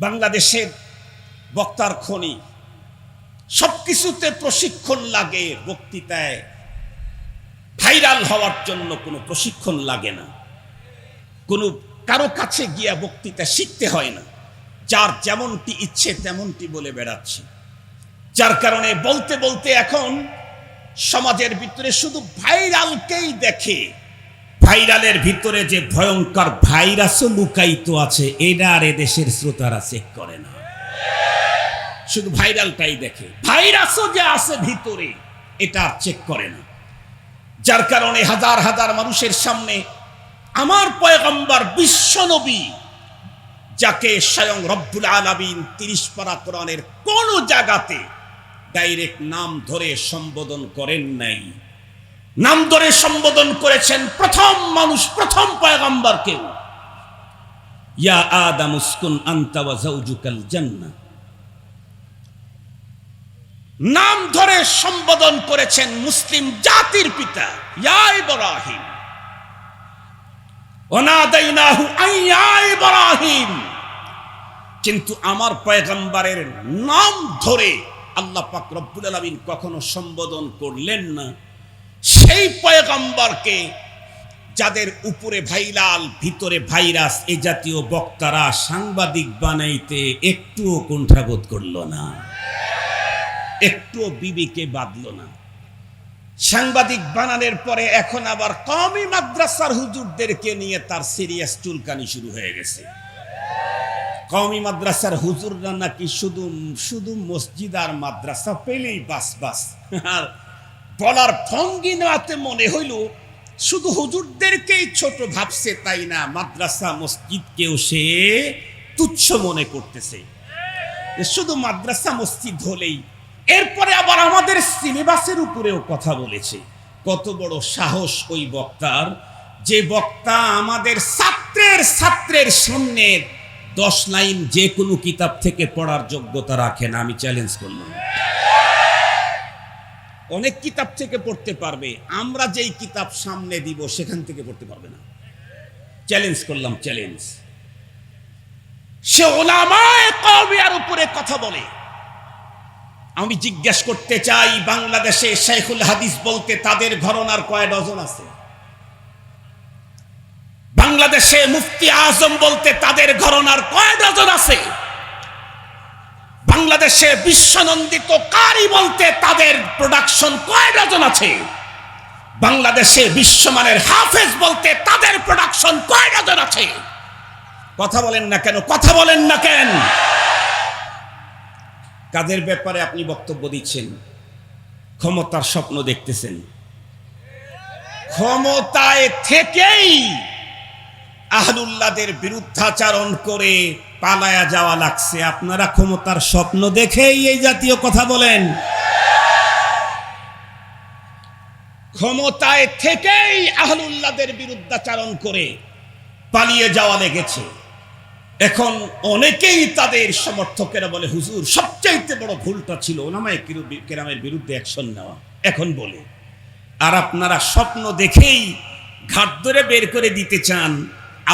বাংলাদেশের বক্তার খনি। সব কিছুতে প্রশিক্ষণ লাগে, বক্তৃতায় ভাইরাল হওয়ার জন্য কোনো প্রশিক্ষণ লাগে না। কোনো কারও কাছে গিয়া বক্তৃতা শিখতে হয় না। যার যেমনটি ইচ্ছে তেমনটি বলে বেড়াচ্ছে। যার কারণে বলতে বলতে এখন সমাজের ভিতরে শুধু ভাইরালকেই দেখে ভাইরালের ভিতরে যে ভয়ঙ্কর ভাইরাসও লুকায়িত আছে এটা আর এদেশের শ্রোতারা চেক করে না। শুধু ভাইরালটাই দেখে। ভাইরাসও যে আছে ভিতরে, এটা চেক করে না। যার কারণে হাজার হাজার মানুষের সামনে আমার পয়গম্বর বিশ্বনবী যাকে স্বয়ং রব্বুল আলামিন তিরিশ পারা কোরআনের কোন জায়গাতে ডাইরেক্ট নাম ধরে সম্বোধন করেন নাই। নাম ধরে সম্বোধন করেছেন প্রথম মানুষ, প্রথম পয়গম্বরকে ইয়া আদম উসকুন আনতা ওয়া নাম ধরে সম্বোধন করেছেন মুসলিম জাতির পিতা, ইয়া অনাদাইনাহু আইয়া কিন্তু আমার পয়গম্বরের নাম ধরে আল্লাহ পাক রব্বুল আলামিন কখনো সম্বোধন করলেন না। সেই পয়গম্বরকে যাদের উপরে ভাইলাল, ভিতরে ভাইরাস, এ জাতীয় বক্তারা সাংবাদিক বানাইতে একটুও কুণ্ঠাবোধ করল না। একটুও বিবিকে বাঁধল না। সাংবাদিক বানানোর পরে এখন আবার কমই মাদ্রাসার হুজুরদেরকে নিয়ে তার সিরিয়াস চুলকানি শুরু হয়ে গেছে। কমি মাদ্রাসার হুজুররা নাকি শুধু শুধু মসজিদ আর মাদ্রাসা পেলেই বাস বাস আর বলার ভঙ্গি নেওয়াতে মনে হইল, শুধু হুজুরদেরকেই ছোট ভাবছে তাই না, মাদ্রাসা, মসজিদকেও সে তুচ্ছ মনে করতেছে। শুধু মাদ্রাসা, মসজিদ হলেই। এরপরে আবার আমাদের সিলেবাসের উপরেও কথা বলেছে। কত বড় সাহস ওই বক্তার, যে বক্তা আমাদের ছাত্রের ছাত্রের সামনে দশ লাইন যে কোনো কিতাব থেকে পড়ার যোগ্যতা রাখে না, আমি চ্যালেঞ্জ করলাম। অনেক কিতাব থেকে পড়তে পারবে। আমরা যেই কিতাব সামনে দিব, সেখান থেকে পড়তে পারবে না। চ্যালেঞ্জ করলাম চ্যালেঞ্জ সে ওলামায় কওমিয়ার উপরে কথা বলে। আমি জিজ্ঞেস করতে চাই, বাংলাদেশে শেখুল হাদিস বলতে তাদের ঘরনার কয় ডজন আছে? বাংলাদেশে মুফতি আজম বলতে তাদের ঘরনার কয় ডজন আছে? বাংলাদেশে বিশ্বনন্দিত কারি বলতে তাদের প্রোডাকশন কয় ডজন আছে। বাংলাদেশে বিশ্বমানের হাফেজ বলতে তাদের প্রোডাকশন কয় ডজন আছে। কথা বলেন না কেন? কথা বলেন না কেন? কাদের ব্যাপারে আপনি বক্তব্য দিচ্ছেন? ক্ষমতার স্বপ্ন দেখতেছেন। ক্ষমতায় থেকেই আহলুল্লাদের বিরুদ্ধাচারণ করে পালায়া যাওয়া লাগছে। আপনারা ক্ষমতার স্বপ্ন দেখেই এই জাতীয় কথা বলেন। ক্ষমতায় থেকেই আহলুল্লাদের বিরুদ্ধাচারণ করে পালিয়ে যাওয়া লেগেছে। এখন অনেকেই তাদের সমর্থকেরা বলে, হুজুর, সবচাইতে বড় ভুলটা ছিল ওনামায় কেরামের বিরুদ্ধে অ্যাকশন নেওয়া। এখন বলে, আর আপনারা স্বপ্ন দেখেই ঘাট ধরে বের করে দিতে চান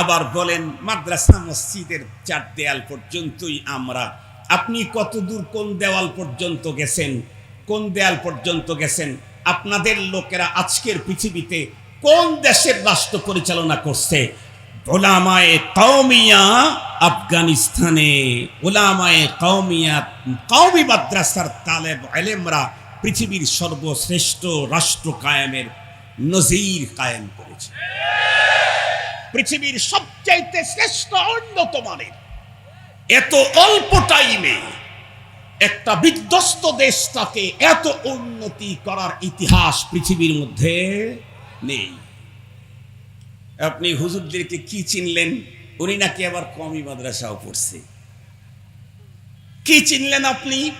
আবার বলেন, মাদ্রাসা মসজিদের চার দেয়াল পর্যন্তই আমরা। আপনি কত দূর কোন দেওয়াল পর্যন্ত গেছেন? কোন দেয়াল পর্যন্ত গেছেন? আপনাদের লোকেরা আজকের পৃথিবীতে কোন দেশের রাষ্ট্র পরিচালনা করছে? ওলামায়ে কওমিয়া আফগানিস্তানে। ওলামায়ে কওমিয়া, কওমি মাদ্রাসার তালেব এলেমরা পৃথিবীর সর্বশ্রেষ্ঠ রাষ্ট্র কায়েমের নজির কায়েম করেছে। পৃথিবীর সবচাইতে শ্রেষ্ঠ উন্নত মানের। এত অল্প টাইমে একটা বিধ্বস্ত দেশটাকে এত উন্নতি করার ইতিহাস পৃথিবীর মধ্যে নেই। আপনি হুজুরদেরকে কি চিনলেন? উনি নাকি আবার কমি মাদ্রাসাও পড়ছে। কি চিনলেন আপনি?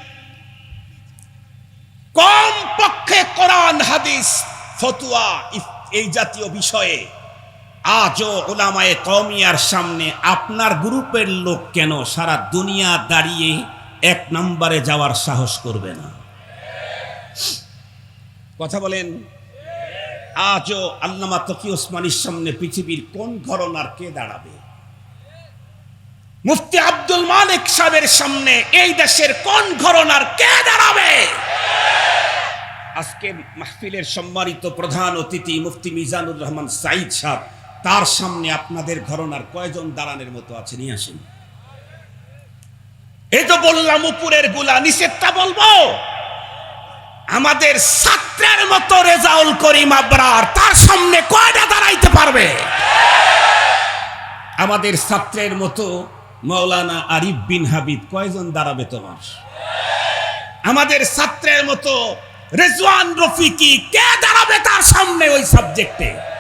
কম পক্ষে কোরআন, হাদিস, ফতুয়া, এই জাতীয় বিষয়ে আজও ওলামায়ে কমিয়ার সামনে আপনার গ্রুপের লোক কেন সারা দুনিয়া দাঁড়িয়ে এক নম্বরে যাওয়ার সাহস করবে না? কথা বলেন। আজও আল্লামা তকি ওসমানির সামনে পৃথিবীর কোন ঘরনার কে দাঁড়াবে? মুফতি আব্দুল মালিক সাহেবের সামনে এই দেশের কোন ঘরনার কে দাঁড়াবে? আজকে মাহফিলের সম্মানিত প্রধান অতিথি মুফতি মিজানুর রহমান সাইদ সাহেব তার সামনে আপনাদের ঘরনার কয়জন দাঁড়ানোর মতো আছে? নিয়ে আসেন। এই তো বললাম, উপরেরগুলা নিষেধটা বলব। আমাদের ছাত্রের মতো রেজাউল করিম আবরার, তার সামনে কয়টা দাঁড়াইতে পারবে? আমাদের ছাত্রের মতো মৌলানা আরিফ বিন হাবিব কয়জন দাঁড়াবে তোমার? আমাদের ছাত্রের মতো রেজওয়ান রফিকি কে দাঁড়াবে তার সামনে ওই সাবজেক্টে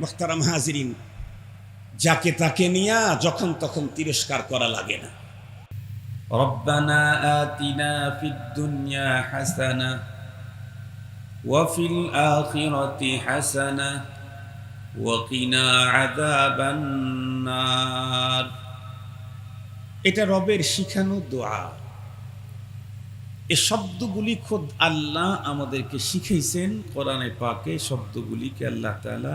মোখতারাম হাজিরিন যাকে তাকে নিয়ে যখন তখন তিরস্কার করা লাগে না ربنا آتنا في الدنيا حسنة وفي الآخرة حسنة وقنا عذاب النار এটা রবের শিখানো দোয়া এ শব্দগুলি খোদ আল্লাহ আমাদেরকে শিখাইছেন কোরআনে পাকে শব্দগুলিকে আল্লাহ তাআলা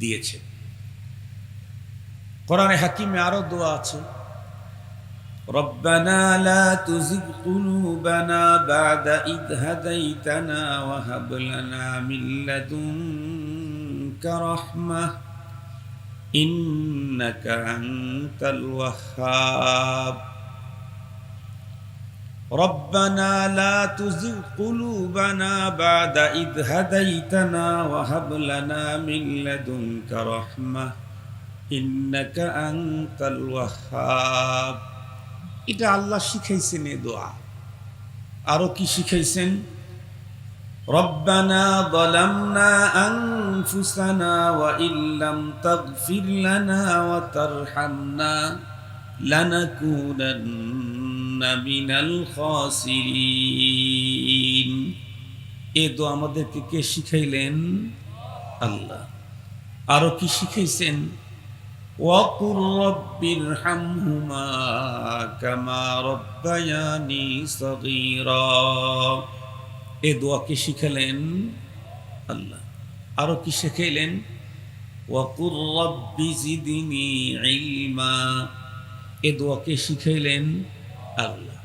দিয়েছেন কোরআনে হাকিমে আরো দোয়া আছে ربنا لا تزغ قلوبنا بعد إذ هديتنا وهب لنا من لدنك رحمة إنك أنت الوهاب ربنا لا تزغ قلوبنا بعد إذ هديتنا وهب لنا من لدنك رحمة إنك أنت الوهاب এটা আল্লাহ শিখাইছেন এ দোয়া আরো কি শিখাইছেন ربنا ظلمنا أنفسنا وإن لم تغفر لنا وترحمنا لنكونن من الخاسرين এ দোয়া আমাদেরকে কে শিখাইলেন আল্লাহ আরো কি শিখাইছেন وقل رب ارحمهما كما ربياني صغيرا এ দোয়া কে শিখালেন আল্লাহ আরো কি শিখাইলেন وقل رب زدني علما এ দোয়া কে শিখাইলেন আল্লাহ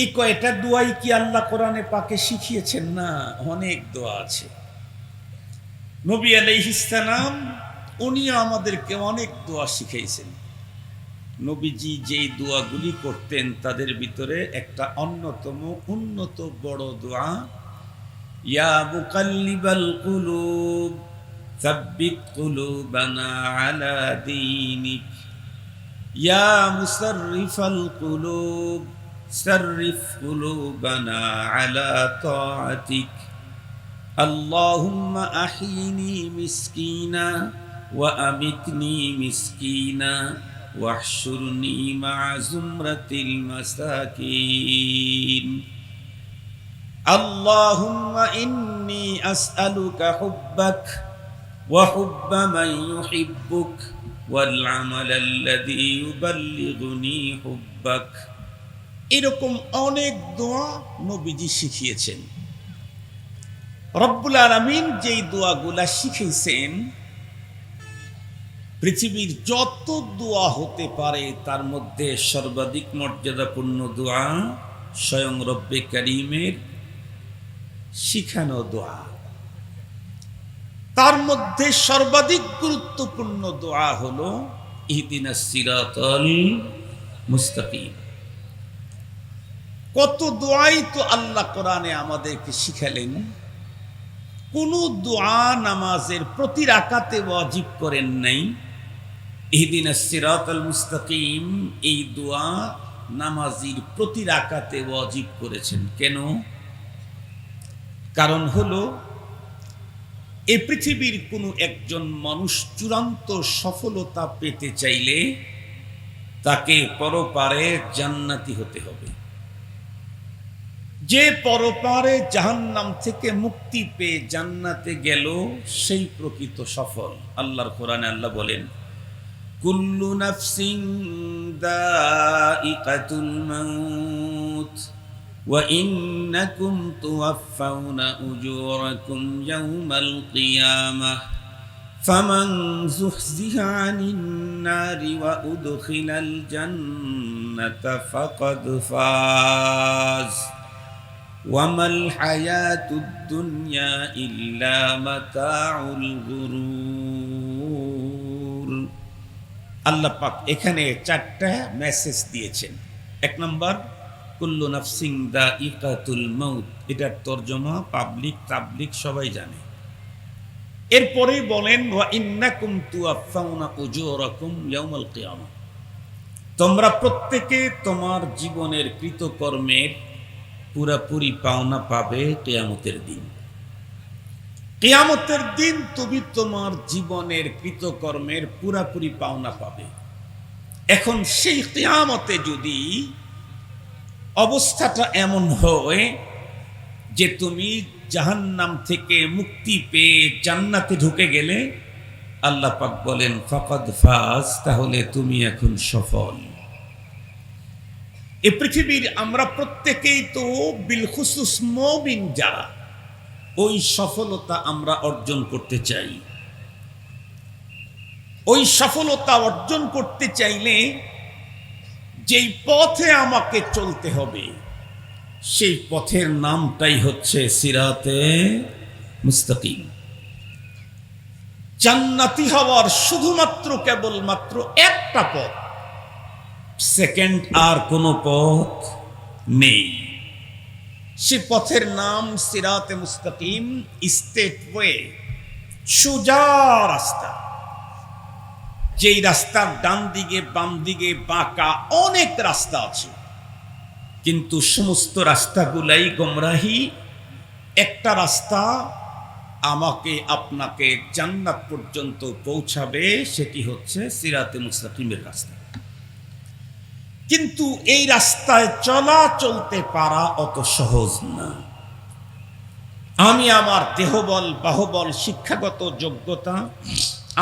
এই কয়টা দোয়াই কি আল্লাহ কোরআনে পাকে শিখিয়েছেন? না, অনেক দোয়া আছে। নবী আলাইহিসালাম উনি আমাদেরকে অনেক দোয়া শিখিয়েছেন। নবীজি যেই দোয়াগুলি করতেন, তাদের ভিতরে একটা অন্যতম, উন্নত বড় দোয়া, ইয়া মুকাল্লিবাল কুলুব, সাব্বিত কুলুবানা আলা দীনিক। يا مصرف القلوب صرف قلوبنا على طاعتك اللهم احيني مسكينا وامتني مسكينا واحشرني مع زمره المساكين اللهم إني أسألك حبك وحب من يحبك والعمل الذي يبلغني حبك এরকম অনেক দোয়া নবীজি শিখিয়েছেন রব্বুল আলমিন যেই দোয়াগুলা শিখিয়েছেন পৃথিবীর যত দোয়া হতে পারে তার মধ্যে সর্বাধিক মর্যাদাপূর্ণ দোয়া স্বয়ং রব্বে করিমের শিখানো দোয়া তার মধ্যে সর্বাধিক গুরুত্বপূর্ণ দোয়া হলো, ইহদিনা কত দোয়াই তো আল্লাহ কোরআনে আমাদেরকে শিখালেন। কোন দোয়া নামাজের প্রতি রাকাতে ওয়াজিব করেন নাই। ইহদিনা সিরাতল মুস্তাকিম এই দোয়া নামাজির প্রতি রাকাতে ওয়াজিব করেছেন। কেন? কারণ হলো এ পৃথিবীর কোনো একজন মানুষ চূড়ান্ত সফলতা পেতে চাইলে তাকে পরপারে জান্নাতি হতে হবে। যে পরপারে জাহান্নাম থেকে মুক্তি পেয়ে জান্নাতে গেল, সেই প্রকৃত সফল। আল্লাহর কোরআনে আল্লাহ বলেন, কুল্লু নাফসিং দাইকাতুল মাউত। وإنكم توفون أجوركم يوم القيامة فمن زحزح عن النار وأدخل الجنة فقد فاز وما الحياة الدنيا إلا متاع الغرور আল্লাহ পাক এখানে চারটা মেসেজ দিয়েছেন এক নম্বর কুল্লু নাফসিং দা ইকাতুল এটার তর্জমা পাবলিক তাবলিক সবাই জানে। এরপরেই বলেন ইন্নাকুম উজুরাকুম কিয়ামা। তোমরা প্রত্যেকে তোমার জীবনের কৃতকর্মের পুরাপুরি পাওনা পাবে কেয়ামতের দিন। কেয়ামতের দিন তুমি তোমার জীবনের কৃতকর্মের পুরাপুরি পাওনা পাবে। এখন সেই কেয়ামতে যদি অবস্থাটা এমন হয় যে তুমি জাহান্নাম থেকে মুক্তি পেয়ে জান্নাতে ঢুকে গেলে আল্লাহ পাক বলেন, ফাকাদ ফাজ, তাহলে তুমি এখন সফল। এ পৃথিবীর আমরা প্রত্যেকেই তো বিলখুসুস মবিন যারা, ওই সফলতা আমরা অর্জন করতে চাই। ওই সফলতা অর্জন করতে চাইলে যেই পথে আমাকে চলতে হবে, সেই পথের নামটাই হচ্ছে সিরাতে মুস্তাকিম। জান্নাতি হওয়ার শুধুমাত্র কেবলমাত্র একটা পথ, সেকেন্ড আর কোনো পথ নেই। সে পথের নাম সিরাতে মুস্তাকিম স্টেট ওয়ে সোজা রাস্তা। যেই রাস্তার ডান দিকে, বাম দিকে, বাঁকা অনেক রাস্তা আছে। কিন্তু সমস্ত রাস্তাগুলাই গোমরাহি। একটা রাস্তা আমাকে, আপনাকে জান্নাত পর্যন্ত পৌঁছাবে, সেটি হচ্ছে সিরাতে মুস্তাকিমের রাস্তা। কিন্তু এই রাস্তায় চলা চলতে পারা অত সহজ না। আমি আমার দেহবল, বাহবল, শিক্ষাগত যোগ্যতা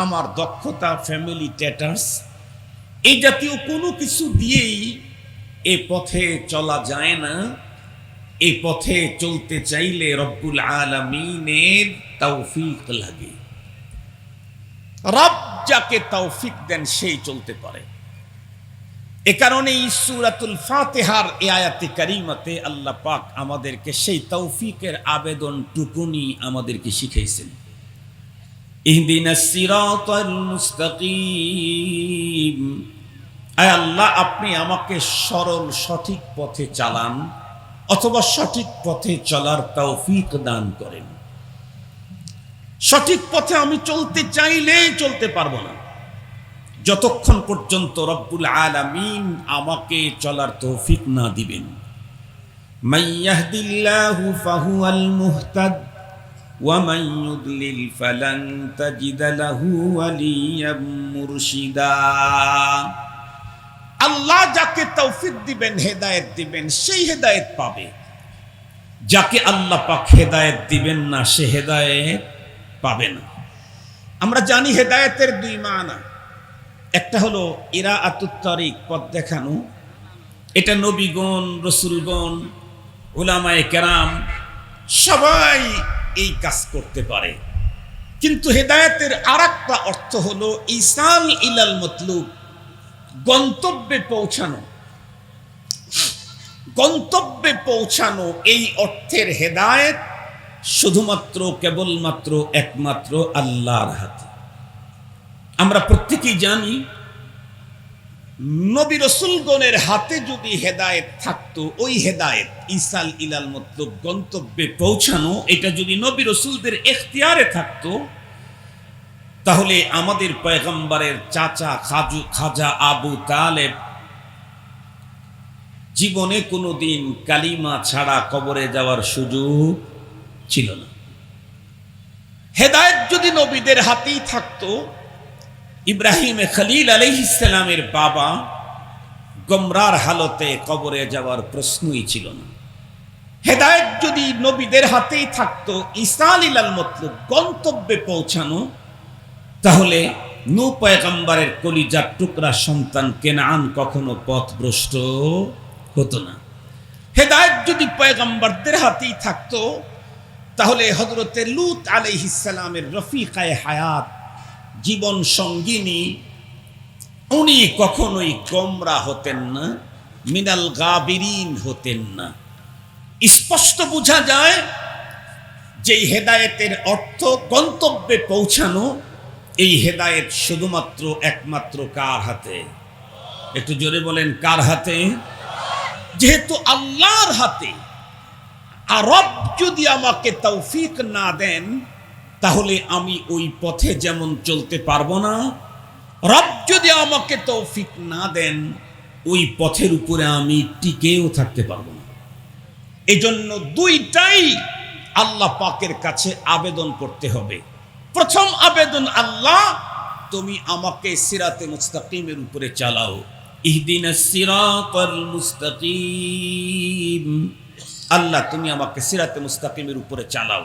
আমার দক্ষতা ফ্যামিলি ট্যাটার্স এই জাতীয় কোনো কিছু দিয়েই এ পথে চলা যায় না। এই পথে চলতে চাইলে রব্বুল আলমিনের তৌফিক লাগে। রব যাকে তৌফিক দেন, সেই চলতে পারে। এ কারণে সুরাতুল ফাতেহার এ আয়াতে কারিমাতে আল্লাহ পাক আমাদেরকে সেই তৌফিকের আবেদন টুকুনি আমাদেরকে শিখাইছেন। ইহদিনা আল্লাহ, আপনি আমাকে সরল, সঠিক পথে চালান, অথবা সঠিক পথে চলার তৌফিক দান করেন। সঠিক পথে আমি চলতে চাইলেই চলতে পারব না। যতক্ষণ পর্যন্ত রব্বুল আলামিন আমাকে চলার তৌফিক না দিবেন। মাইয়াহদিল্লাহু ফাহুয়াল মুহতাদ। ওয়ামান ইউদলিল ফালান তাজিদ লাহু ওয়ালিয়াম মুরশিদা আল্লাহ যাকে তৌফিক দিবেন, হেদায়েত দিবেন, সেই হেদায়েত পাবে। যাকে আল্লাহ পাক হেদায়েত দিবেন না, সে হেদায়েত পাবে না। আমরা জানি হেদায়েতের দুই মানা। একটা হলো ইরা আতুত্তরিক পথ দেখানো। এটা নবীগণ, রসুলগণ ওলামায়ে কেরাম সবাই এই কাজ করতে পারে। কিন্তু হেদায়েতের আর একটা অর্থ হলো ইসাল ইলাল মতলুব, গন্তব্যে পৌঁছানো। গন্তব্যে পৌঁছানো এই অর্থের হেদায়েত শুধুমাত্র কেবলমাত্র একমাত্র আল্লাহর হাতে। আমরা প্রত্যেকেই জানি নবী রসুলগণের হাতে যদি হেদায়েত থাকতো, ওই হেদায়েত ইসাল ইলাল মতলব গন্তব্যে পৌঁছানো, এটা যদি নবী রসুলদের এখতিয়ারে থাকতো, তাহলে আমাদের পয়গম্বরের চাচা খাজু, খাজা আবু তালেব জীবনে কোনোদিন কালিমা ছাড়া কবরে যাওয়ার সুযোগ ছিল না। হেদায়েত যদি নবীদের হাতেই থাকতো ইব্রাহিম খলিল আলহিসের বাবা গমরার হালতে কবরে যাওয়ার প্রশ্নই ছিল না। হেদায়েত যদি নবীদের হাতেই থাকতো ইসাল ইলাল মতলব গন্তব্যে পৌঁছানো, তাহলে নু পয়গম্বরের কলিজার টুকরা সন্তান কেনান কখনো পথভ্রষ্ট হতো না। হেদায়েত যদি পয়গম্বরদের হাতেই থাকতো, তাহলে হজরতে লুত আলাইহিসালামের রফিকায় হায়াত জীবন সঙ্গিনী, উনি কখনোই গোমরা হতেন না, মিনাল গাবিরিন হতেন না। স্পষ্ট বোঝা যায় যে হেদায়েতের অর্থ গন্তব্যে পৌঁছানো, এই হেদায়েত শুধুমাত্র একমাত্র কার হাতে? একটু জোরে বলেন, কার হাতে? যেহেতু আল্লাহর হাতে, আর রব যদি আমাকে তৌফিক না দেন তাহলে আমি ওই পথে যেমন চলতে পারব না, রব যদি আমাকে তৌফিক না দেন, ওই পথের উপরে আমি টিকেও থাকতে পারব না। এজন্য দুইটাই আল্লাহ পাকের কাছে আবেদন করতে হবে। প্রথম আবেদন, আল্লাহ, তুমি আমাকে সিরাতে মুস্তাকিমের উপরে চালাও। ইহদিনা আল্লাহ, তুমি আমাকে সিরাতে মুস্তাকিমের উপরে চালাও।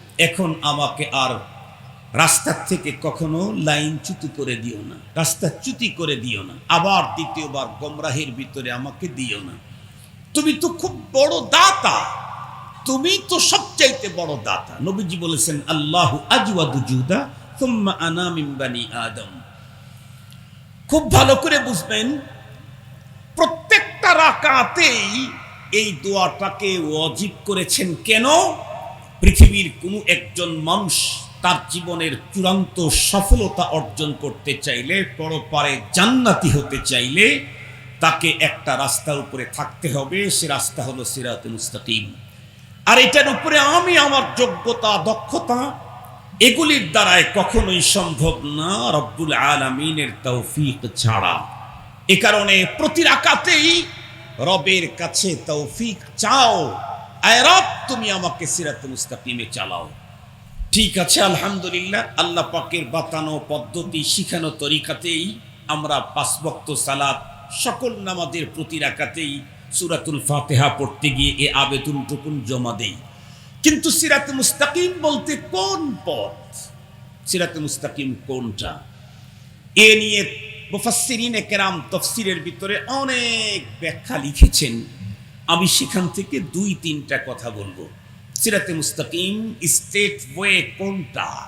এখন আমাকে আর রাস্তার থেকে কখনো লাইন চ্যুতি করে দিও না। রাস্তা চ্যুতি করে দিও না। আবার দ্বিতীয়বার গমরাহের ভিতরে আমাকে দিও না। তুমি তো খুব বড় দাতা। তুমি তো সবচাইতে বড় দাতা। নবীজি বলেছেন, আল্লাহ আজওয়াদু জুদা তুম্মা আনা আদম। খুব ভালো করে বুঝবেন, প্রত্যেকটা রাকাতেই এই দোয়াটাকে ওয়াজিব করেছেন কেন? পৃথিবীর কোনো একজন মানুষ তার জীবনের চূড়ান্ত সফলতা অর্জন করতে চাইলে, পরপারে জান্নাতি হতে চাইলে তাকে একটা রাস্তার উপরে থাকতে হবে। সে রাস্তা হলো সিরাত মুস্তাকিম। আর এটার উপরে আমি আমার যোগ্যতা, দক্ষতা, এগুলির দ্বারায় কখনোই সম্ভব না। রব্বুল আলমিনের তৌফিক ছাড়া। এ কারণে প্রতি রাকাতেই রবের কাছে তৌফিক চাও। আয় তুমি আমাকে সিরাত মুস্তাকিমে চালাও। ঠিক আছে, আলহামদুলিল্লাহ, আল্লাহ পাকের বাতানো পদ্ধতি, শিখানো তরিকাতেই আমরা পাঁচ বক্ত সকল নামাজের প্রতি রাকাতেই সুরাতুল ফাতেহা পড়তে গিয়ে এ আবেদনটুকুন জমা দেই। কিন্তু সিরাত মুস্তাকিম বলতে কোন পথ? সিরাত মুস্তাকিম কোনটা? এ নিয়ে মুফাসসিরিনে কেরাম তফসিরের ভিতরে অনেক ব্যাখ্যা লিখেছেন। আমি সেখান থেকে দুই, তিনটা কথা বলব। সিরাতে মুস্তাকিম, স্টেট ওয়ে কোনটা?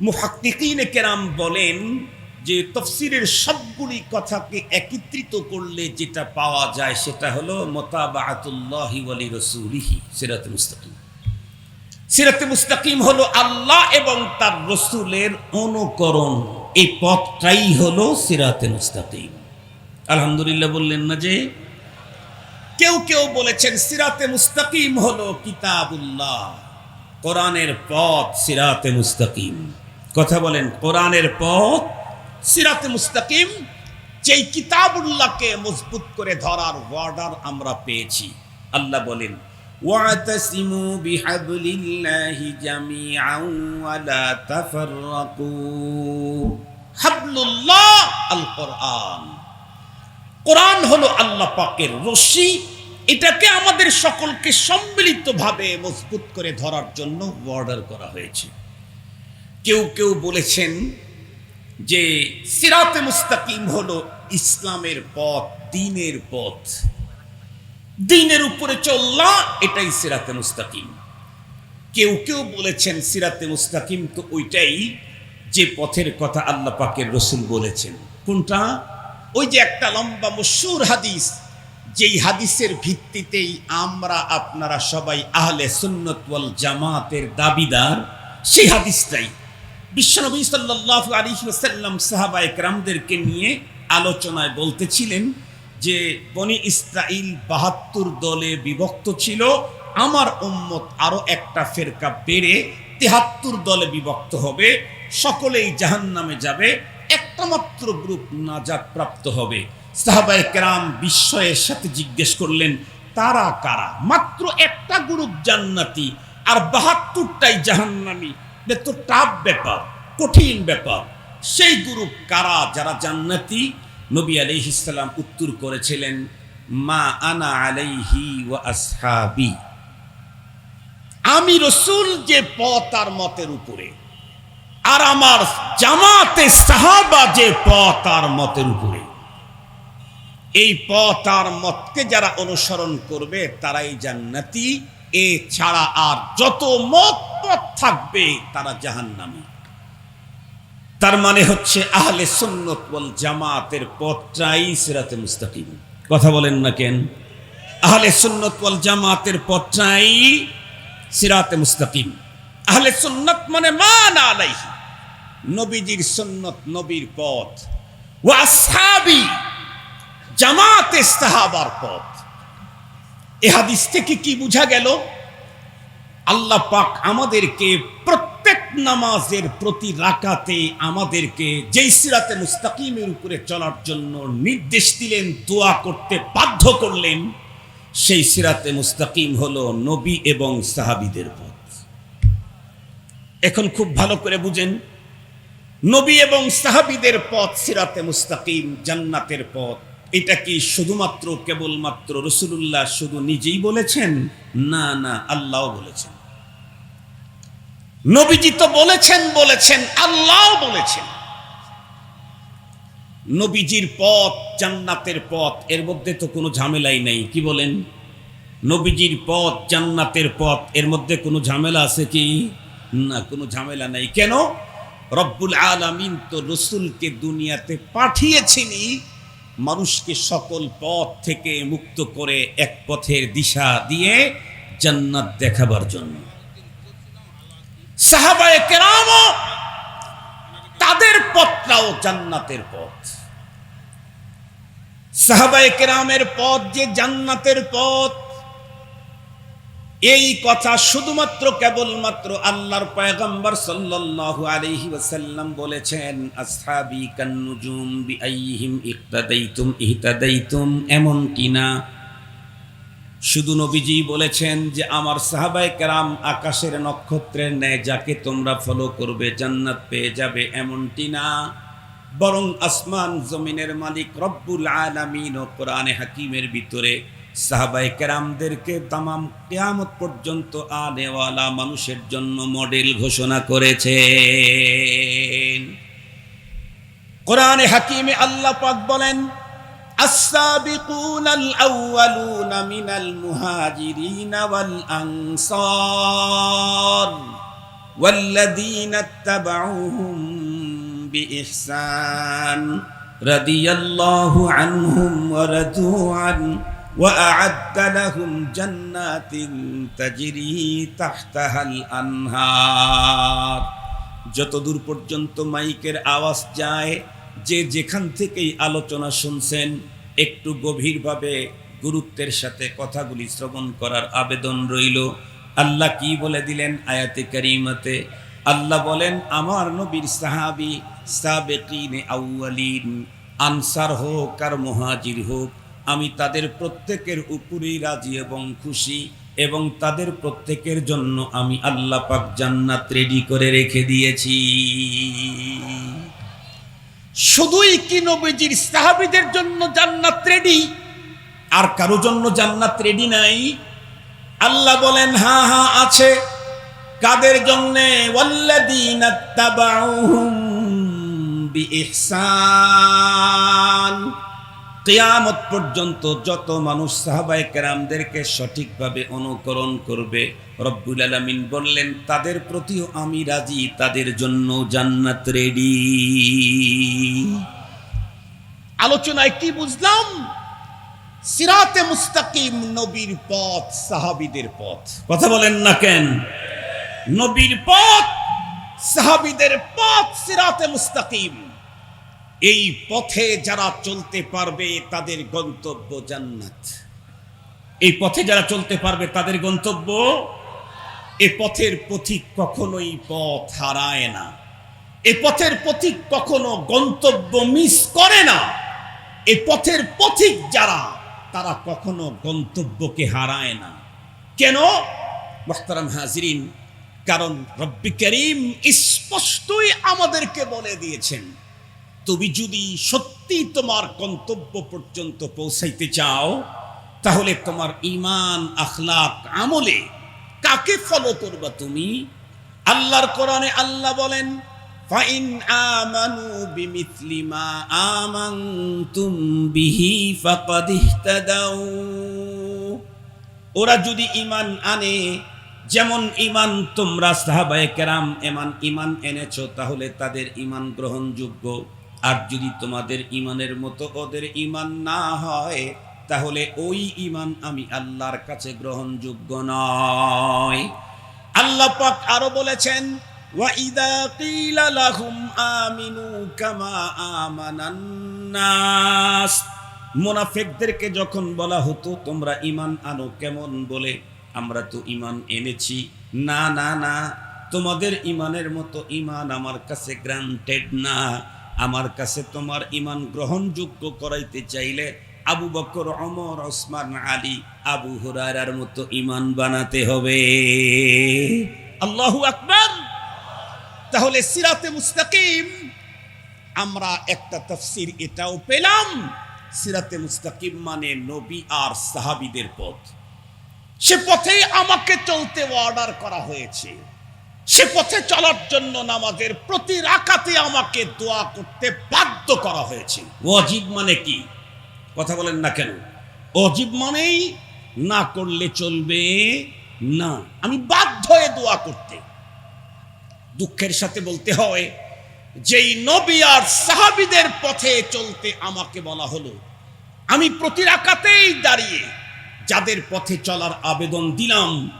মুহাক্কিকিনে কেরাম বলেন যে তফসিরের সবগুলি কথাকে একত্রিত করলে যেটা পাওয়া যায় সেটা হলো মোতাবাতুল্লাহি ওয়ালি রসুলিহি, সিরাতে মুস্তাকিম। সিরাতে মুস্তাকিম হলো আল্লাহ এবং তার রসুলের অনুকরণ। এই পথটাই হলো সিরাতে মুস্তাকিম। আলহামদুলিল্লাহ বললেন না যে কেউ কেউ বলেছেন, সিরাতে মুস্তাকিম হলো কিতাবুল্লাহ। কোরআনের পথ সিরাতে মুস্তাকিম। কথা বলেন, কোরআনের পথ সিরাতে মুস্তাকিম, যেই কিতাবুল্লাহকে মজবুত করে ধরার অর্ডার আমরা পেয়েছি। আল্লাহ বলেন, ওয়াতাসিমু বিহাবলিল্লাহি জামিআন ওয়া লা তাফাররাকু। হাবলুল্লাহ আল কোরআন কোরআন হলো আল্লাহ পাকের রশি এটাকে আমাদের সকলকে সম্মিলিতভাবে মজবুত করে ধরার জন্য অর্ডার করা হয়েছে। কেউ কেউ বলেছেন যে সিরাতে মুস্তাকিম হলো ইসলামের পথ, দিনের পথ। দিনের উপরে চললা, এটাই সিরাতে মুস্তাকিম। কেউ কেউ বলেছেন সিরাতে মুস্তাকিম তো ওইটাই যে পথের কথা আল্লাহ পাকের রসুল বলেছেন। কোনটা? ওই যে একটা লম্বা মশুর হাদিস যেই হাদিসের ভিত্তিতেই আমরা আপনারা সবাই আহলে সুন্নতওয়াল জামাতের দাবিদার, সেই হাদিসটাই। বিশ্বনবী সাল্লাল্লাহু আলাইহি ওয়াসাল্লাম সাহাবা একরামদেরকে নিয়ে আলোচনায় বলতেছিলেন যে, বনি ইসরাইল বাহাত্তর দলে বিভক্ত ছিল, আমার উম্মত আরও একটা ফেরকা বেড়ে তেহাত্তর দলে বিভক্ত হবে, সকলেই জাহান্নামে যাবে একটা মাত্র গ্রুপ নাজাত প্রাপ্ত হবে। সাহাবায়ে কেরাম বিস্ময়ের সাথে জিজ্ঞেস করলেন, তারা কারা? মাত্র একটা গ্রুপ জান্নাতি আর বাহাত্তরটাই জাহান্নামি। তো টাফ ব্যাপার, কঠিন ব্যাপার। সেই গ্রুপ কারা যারা জান্নাতি? নবী আলাইহিসসালাম উত্তর করেছিলেন, মা আনা আলাইহি ওয়া আসহাবি। আমি রসুল যে পথ আর মতের উপরে, আর আমার জামাতে সাহাবা যে পথ আর মতের উপরে। এই পথ আর মতকে যারা অনুসরণ করবে, তারাই জান্নাতি। এ ছাড়া আর যত মত পথ থাকবে, তারা জাহান্নামী। তার মানে হচ্ছে আহলে সুন্নত ওয়াল জামাতের পথটাই সিরাতে মুস্তাকিম। কথা বলেন না কেন? আহলে সুন্নত ওয়াল জামাতের পথটাই সিরাতে মুস্তাকিম। আহলে সুন্নত মানে মান আলাইহি। নবীজির সুন্নত নবীর পথ। ওয়া জামাতে সাহাবার পথ। এ হাদিস থেকে কি বোঝা গেল? আল্লাহ পাক আমাদেরকে প্রত্যেক নামাজের প্রতি রাকাতে আমাদেরকে যেই সিরাতে মুস্তাকিমের উপরে চলার জন্য নির্দেশ দিলেন, দোয়া করতে বাধ্য করলেন, সেই সিরাতে মুস্তাকিম হলো নবী এবং সাহাবিদের পথ। এখন খুব ভালো করে বুঝেন, নবী এবং সাহাবিদের পথ সিরাতে মুস্তাকিম জান্নাতের পথ এটা কি শুধুমাত্র কেবলমাত্র রসুলুল্লাহ শুধু নিজেই বলেছেন? না না আল্লাহ বলেছেন। নবীজি তো বলেছেন বলেছেন আল্লাহ বলেছেন। নবীজির পথ জান্নাতের পথ, এর মধ্যে তো কোনো ঝামেলাই নেই, কি বলেন? নবীজির পথ জান্নাতের পথ, এর মধ্যে কোনো ঝামেলা আছে কি? না, কোনো ঝামেলা নেই। কেন? রব্বুল আলামিন তো রসুলকে দুনিয়াতে পাঠিয়েছিনি মানুষকে সকল পথ থেকে মুক্ত করে এক পথের দিশা দিয়ে জান্নাত দেখাবার জন্য। সাহাবায়ে কেরাম তাদের পথটাও জান্নাতের পথ। সাহাবায়ে কেরামের পথ যে জান্নাতের পথ এই কথা শুধুমাত্র কেবলমাত্র আল্লাহর পয়গম্বর সাল্লাল্লাহু আলাইহি ওয়াসাল্লাম বলেছেন, আসহাবি কান্নুজুম বিআইহিম ইক্তাদাইতুম ইহতাদাইতুম এমন কিনা শুধু নবীজি বলেছেন যে, আমার সাহাবাই কেরাম আকাশের নক্ষত্রের ন্যায় যাকে তোমরা ফলো করবে জান্নাত পেয়ে যাবে এমনটি না। বরং আসমান জমিনের মালিক রব্বুল আলামিন ও কোরআনে হাকিমের ভিতরে সাহাবাই কেরামদেরকে তামাম কেয়ামত পর্যন্ত আনেওয়ালা মানুষের জন্য মডেল ঘোষণা করেছেন কোরআনে হাকিমে আল্লাহ পাক বলেন السابقون الأولون من المهاجرين والأنصار والذين اتبعوهم بإحسان رضي الله عنهم ورضوا عنه وأعد لهم جنات تجري تحتها الأنهار যতদূর পর্যন্ত মাইকের আওয়াজ যায় যে যেখান থেকেই আলোচনা শুনছেন একটু গভীরভাবে গুরুত্বের সাথে কথাগুলি শ্রবণ করার আবেদন রইল আল্লাহ কি বলে দিলেন আয়াতে কারিমাতে আল্লাহ বলেন আমার নবীর সাহাবি সাবেকিন আউয়ালিন আনসার হোক আর মহাজির হোক আমি তাদের প্রত্যেকের উপরেই রাজি এবং খুশি এবং তাদের প্রত্যেকের জন্য আমি আল্লাহ পাক জান্নাত রেডি করে রেখে দিয়েছি। শুধুই কি নবীজির সাহাবীদের জন্য জান্নাত রেডি আর কারও জন্য জান্নাত রেডি নাই? আল্লাহ বলেন হ্যাঁ হ্যাঁ আছে। কাদের জন্য? তাবাউহুম বিইহসান। কিয়ামত পর্যন্ত যত মানুষ সাহাবায়ে কেরামদেরকে সঠিকভাবে অনুকরণ করবে, রব্বুল আলামিন বললেন, তাদের প্রতিও আমি রাজি, তাদের জন্য জান্নাত রেডি। আলোচনায় কি বুঝলাম? সিরাতে মুস্তাকিম নবীর পথ, সাহাবিদের পথ। কথা বলেন না কেন? নবীর পথ, সাহাবিদের পথ সিরাতে মুস্তাকিম। এই পথে যারা চলতে পারবে তাদের গন্তব্য জান্নাত। এই পথে যারা চলতে পারবে তাদের গন্তব্য? এ পথের পথিক কখনোই পথ হারায় না। এ পথের পথিক কখনো গন্তব্য মিস করে না। এ পথের পথিক যারা, তারা কখনো গন্তব্যকে হারায় না। কেন? মোহতারাম হাজরিন, কারণ রব্বি করিম স্পষ্টই আমাদেরকে বলে দিয়েছেন তুমি যদি সত্যি তোমার গন্তব্য পর্যন্ত পৌঁছাইতে চাও, তাহলে তোমার ইমান আখলাক, আমলে কাকে ফলো করবা তুমি? আল্লাহর কোরআনে আল্লাহ বলেন, ফাইন আমানু বিমিথলি মা আমানতুম বিহি ফাকাদ ইহতাদাউ। ওরা যদি ইমান আনে, যেমন ইমান তোমরা সাহাবায়ে কেরাম, এমান ইমান এনেছো, তাহলে তাদের ইমান গ্রহণযোগ্য। আর যদি তোমাদের ইমানের মতো ওদের ইমান না হয়, তাহলে ওই ইমান আমি আল্লাহর কাছে গ্রহণযোগ্য নয়। আল্লাহ পাক আরও বলেছেন লাহুম আমিনু কামা আমানান নাস। মোনাফেকদেরকে যখন বলা হতো, তোমরা ইমান আনো কেমন বলে? আমরা তো ইমান এনেছি। না না না, তোমাদের ইমানের মতো ইমান আমার কাছে গ্রান্টেড না। আমার কাছে তোমার ইমান গ্রহণযোগ্য করাইতে চাইলে আবু বকর অমর ওসমান, আলী, আবু হুরারার মতো ইমান বানাতে হবে। আল্লাহু আকবার। তাহলে সিরাতে মুস্তাকিম আমরা একটা তফসির এটাও পেলাম। সিরাতে মুস্তাকিম মানে নবী আর সাহাবিদের পথ। সে পথেই আমাকে চলতে অর্ডার করা হয়েছে। সে পথে চলার জন্য নামাজের প্রতি রাকাতে আমাকে দোয়া করতে বাধ্য করা হয়েছে। ওয়াজিব মানে কি? কথা বলেন না কেন? অজীব মানেই না করলে চলবে না। আমি বাধ্য হয়ে দোয়া করতে। দুঃখের সাথে বলতে হয় যেই নবী আর সাহাবিদের পথে চলতে আমাকে বলা হলো আমি প্রতি রাকাতেই দাঁড়িয়ে যাদের পথে চলার আবেদন দিলাম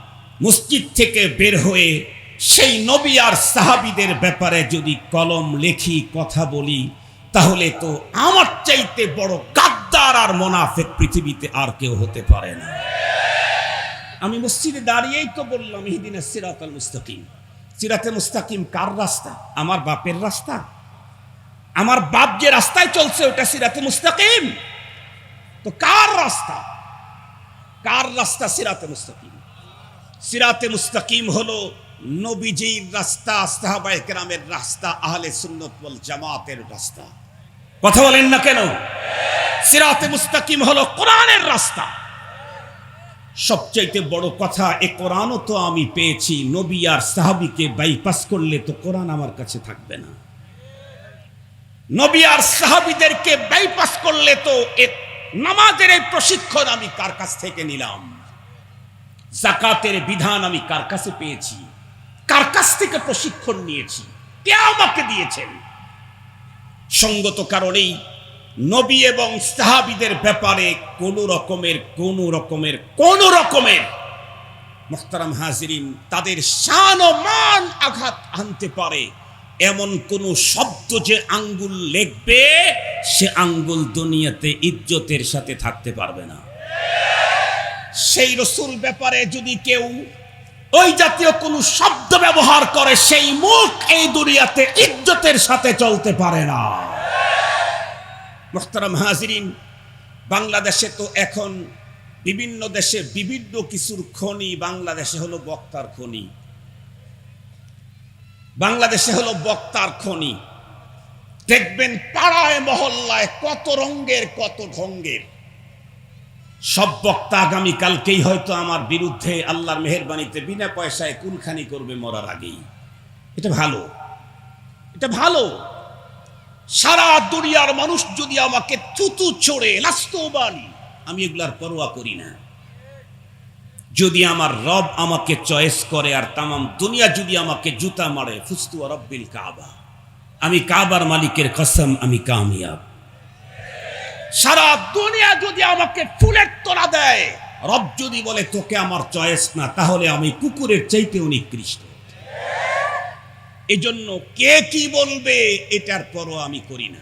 মসজিদ থেকে বের হয়ে সেই নবী আর সাহাবিদের ব্যাপারে যদি কলম লেখি, কথা বলি, তাহলে তো আমার চাইতে বড় গাদ্দার আর মোনাফেক পৃথিবীতে আর কেউ হতে পারে না। আমি মসজিদে দাঁড়িয়েই তো বললাম, ইহদিন সিরাত আল মুস্তাকিম। সিরাতে মুস্তাকিম কার রাস্তা? আমার বাপের রাস্তা? আমার বাপ যে রাস্তায় চলছে, ওটা সিরাতে মুস্তাকিম? তো কার রাস্তা? কার রাস্তা সিরাতে মুস্তাকিম? সিরাতে মুস্তাকিম হলো নবীজির রাস্তা, সাহাবায়ে কেরামের রাস্তা, আহলে সুন্নত ওয়াল জামাতের রাস্তা। কথা বলেন না কেন? সিরাতে মুস্তাকিম হলো কোরআনের রাস্তা। সবচাইতে বড় কথা, এ কোরআনও তো আমি পেয়েছি। নবী আর সাহাবিকে বাইপাস করলে তো কোরআন আমার কাছে থাকবে না। নবী আর সাহাবিদেরকে বাইপাস করলে তো এ নামাজের এই প্রশিক্ষণ আমি কার কাছ থেকে নিলাম? জাকাতের বিধান আমি কার কাছে পেয়েছি? কার কাছ থেকে প্রশিক্ষণ নিয়েছি? কে আমাকে দিয়েছেন? সঙ্গত কারণেই নবী এবং সাহাবিদের ব্যাপারে কোন রকমের কোন রকমের কোন রকমের মোহতারাম হাজিরিন তাদের শান ও মান আঘাত আনতে পারে। এমন কোন শব্দ যে আঙ্গুল লেখবে, সে আঙ্গুল দুনিয়াতে ইজ্জতের সাথে থাকতে পারবে না। সেই রসুল ব্যাপারে যদি কেউ ওই জাতীয় কোনো শব্দ ব্যবহার করে সেই মুখ এই দুনিয়াতে ইজ্জতের সাথে চলতে পারে না। মোহতারাম হাজিরিন, বাংলাদেশে তো এখন বিভিন্ন দেশে বিভিন্ন কিছুর খনি, বাংলাদেশে হলো বক্তার খনি। বাংলাদেশে হলো বক্তার খনি। দেখবেন পাড়ায়, মহল্লায় কত রঙ্গের কত ঢঙ্গের। সব বক্তা আগামী কালকেই হয়তো আমার বিরুদ্ধে আল্লাহর মেহরবানিতে বিনা পয়সায় কুনখানি করবে মরার আগেই। এটা ভালো। এটা ভালো। সারা দুনিয়ার মানুষ যদি আমাকে থুতু চড়ে লাস্তবানি আমি এগুলার পরোয়া করি না। যদি আমার রব আমাকে চয়েস করে আর তামাম দুনিয়া যদি আমাকে জুতা মারে ফুস্তু রব্বিল কাবা। আমি কাবার মালিকের কসম, আমি কামিয়াব। সারা দুনিয়া যদি আমাকে ফুলের তোলা দেয়, রব যদি বলে, তোকে আমার চয়েস না, তাহলে আমি কুকুরের চাইতে নিকৃষ্ট এজন্য কে কি বলবে, এটার পরও আমি করি না।